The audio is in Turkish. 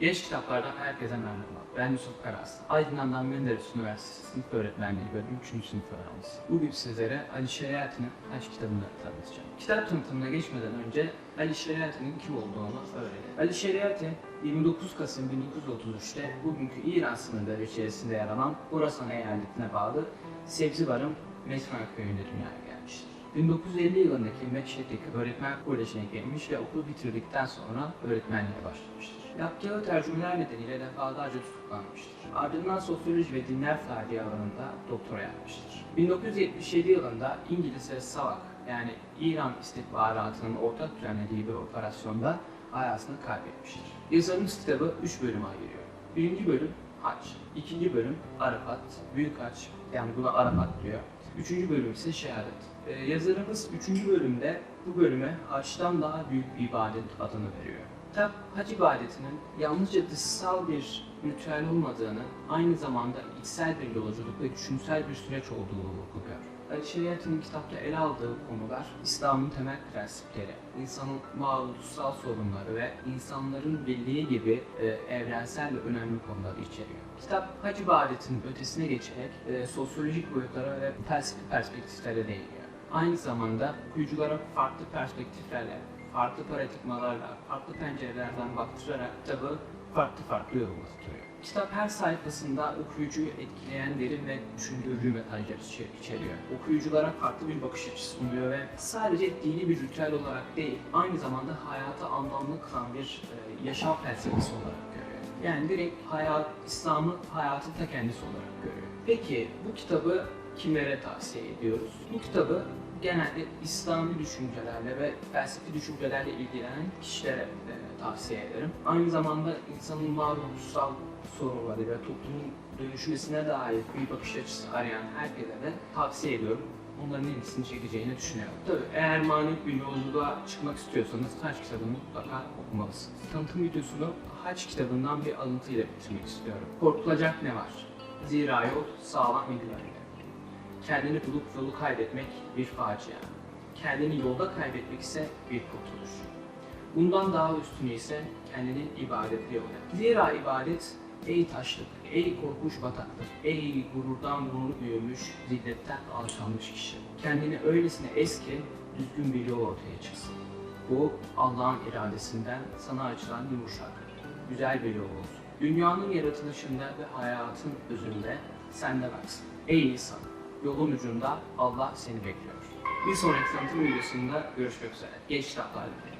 Genç Kitaplardan herkese merhaba. Ben Yusuf Karas. Aydın'dan Menderes Üniversitesi Sınıf Öğretmenliği Bölümü 3. sınıf öğrencisi. Bugün sizlere Ali Şeriat'ın Taş kitabını tanıtacağım. Kitap tanıtımına geçmeden önce Ali Şeriat'ın kim olduğunu öğrenelim. Ali Şeriat'in 29 Kasım 1933'te bugünkü İran sınırları içerisinde yer alan Horasan eyaletine bağlı Sebzi Barım köyünde dünyaya geldi gelmiştir. 1950 yılındaki Meşhed'deki öğretmen kolejine gelmiş ve okulu bitirdikten sonra öğretmenliğe başlamıştır. Yaptığı tercümeler nedeniyle defalarca tutuklanmıştır. Ardından sosyoloji ve dinler tarihi alanında doktora yapmıştır. 1977 yılında İngiliz ve Savak yani İran istihbaratının ortak düzenlediği bir operasyonda hayatını kaybetmiştir. Yazarımız kitabı 3 bölüme ayırıyor. Birinci bölüm Haç, ikinci bölüm Arafat, Büyük Haç yani buna Arafat diyor. Üçüncü bölüm ise şehadet. Ee, yazarımız üçüncü bölümde bu bölüme haçtan daha büyük bir ibadet adını veriyor. Kitap hac ibadetinin yalnızca dışsal bir ritüel olmadığını, aynı zamanda içsel bir yolculuk ve düşünsel bir süreç olduğunu vurguluyor. Şeriat'ın kitapta ele aldığı konular, İslam'ın temel prensipleri, insanın varoluşsal sorunları ve insanların birliği gibi e, evrensel ve önemli konuları içeriyor. Kitap hac ibadetinin ötesine geçerek e, sosyolojik boyutlara ve felsefi perspektiflere değiniyor. Aynı zamanda okuyuculara farklı perspektiflerle, farklı paradigmalarla, farklı pencerelerden baktırarak kitabı farklı farklı yorumlatıyor. Kitap her sayfasında okuyucuyu etkileyen derin ve düşündürücü mesajlar içe- içeriyor. Okuyuculara farklı bir bakış açısı sunuyor ve sadece dini bir ritüel olarak değil, aynı zamanda hayatı anlamlı kılan bir e, yaşam felsefesi olarak görüyor. Yani direkt hayat, İslam'ı hayatın ta kendisi olarak görüyor. Peki bu kitabı kimlere tavsiye ediyoruz? Bu kitabı genelde İslami düşüncelerle ve felsefi düşüncelerle ilgilenen kişilere e, tavsiye ederim. Aynı zamanda insanın varoluşsal sorunları ve toplumun dönüşmesine dair bir bakış açısı arayan herkese de tavsiye ediyorum. Onların ilgisini çekeceğini düşünüyorum. Tabii eğer manevi bir yolculuğa çıkmak istiyorsanız Haç kitabını mutlaka okumalısınız. Tanıtım videosunu Haç kitabından bir alıntıyla bitirmek istiyorum. Korkulacak ne var? Zira yol sağlam ilerliyor. Kendini bulup yolu kaybetmek bir facia. Kendini yolda kaybetmek ise bir kurtuluş. Bundan daha üstünü ise kendinin ibadetli yolu. Zira ibadet ey taşlık, ey korkunç bataklık, ey gururdan gurur büyümüş, zilletten alçalmış kişi. Kendini öylesine es ki düzgün bir yol ortaya çıksın. Bu Allah'ın iradesinden sana açılan yumuşak, güzel bir yol olsun. Dünyanın yaratılışında ve hayatın özünde sende varsın. Ey insan, yolun ucunda Allah seni bekliyor. Bir sonraki tanıtım videosunda görüşmek üzere. Geç kitaplar dilerim.